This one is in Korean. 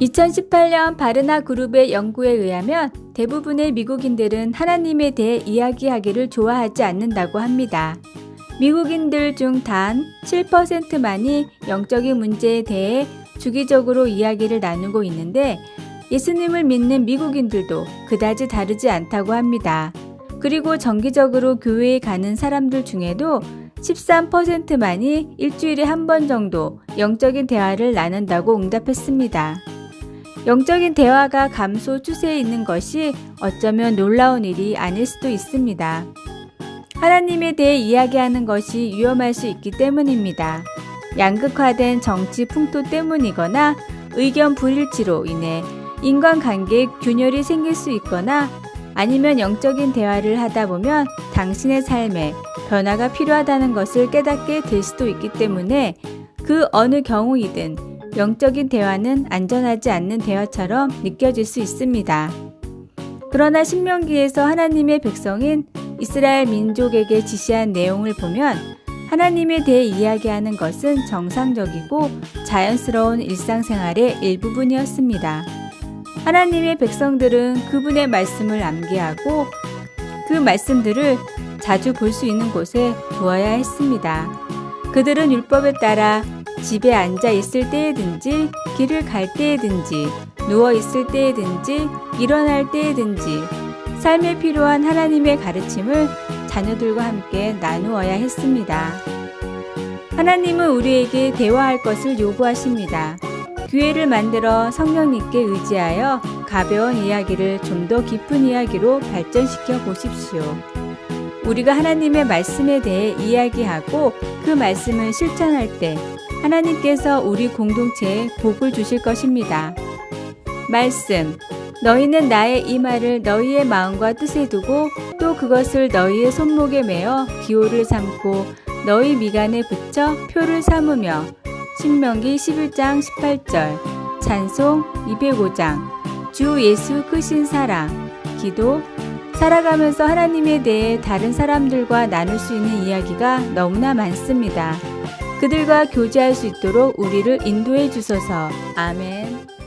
2018년 바르나 그룹의 연구에 의하면 대부분의 미국인들은 하나님에 대해 이야기하기를 좋아하지 않는다고 합니다. 미국인들 중 단 7%만이 영적인 문제에 대해 주기적으로 이야기를 나누고 있는데 예수님을 믿는 미국인들도 그다지 다르지 않다고 합니다. 그리고 정기적으로 교회에 가는 사람들 중에도 13%만이 일주일에 한 번 정도 영적인 대화를 나눈다고 응답했습니다. 영적인 대화가 감소 추세에 있는 것이 어쩌면 놀라운 일이 아닐 수도 있습니다. 하나님에 대해 이야기하는 것이 위험할 수 있기 때문입니다. 양극화된 정치 풍토 때문이거나 의견 불일치로 인해 인간관계에 균열이 생길 수 있거나 아니면 영적인 대화를 하다 보면 당신의 삶에 변화가 필요하다는 것을 깨닫게 될 수도 있기 때문에 그 어느 경우이든 영적인 대화는 안전하지 않는 대화처럼 느껴질 수 있습니다. 그러나 신명기에서 하나님의 백성인 이스라엘 민족에게 지시한 내용을 보면 하나님에 대해 이야기하는 것은 정상적이고 자연스러운 일상생활의 일부분이었습니다. 하나님의 백성들은 그분의 말씀을 암기하고 그 말씀들을 자주 볼 수 있는 곳에 두어야 했습니다. 그들은 율법에 따라 집에 앉아 있을 때에든지 길을 갈 때에든지 누워 있을 때에든지 일어날 때에든지 삶에 필요한 하나님의 가르침을 자녀들과 함께 나누어야 했습니다. 하나님은 우리에게 대화할 것을 요구하십니다. 교회를 만들어 성령님께 의지하여 가벼운 이야기를 좀 더 깊은 이야기로 발전시켜 보십시오. 우리가 하나님의 말씀에 대해 이야기하고 그 말씀을 실천할 때 하나님께서 우리 공동체에 복을 주실 것입니다. 말씀. 너희는 나의 이 말을 너희의 마음과 뜻에 두고 또 그것을 너희의 손목에 매어 기호를 삼고 너희 미간에 붙여 표를 삼으며 신명기 11장 18절 찬송 205장 주 예수 크신 사랑 기도 살아가면서 하나님에 대해 다른 사람들과 나눌 수 있는 이야기가 너무나 많습니다. 그들과 교제할 수 있도록 우리를 인도해 주소서. 아멘.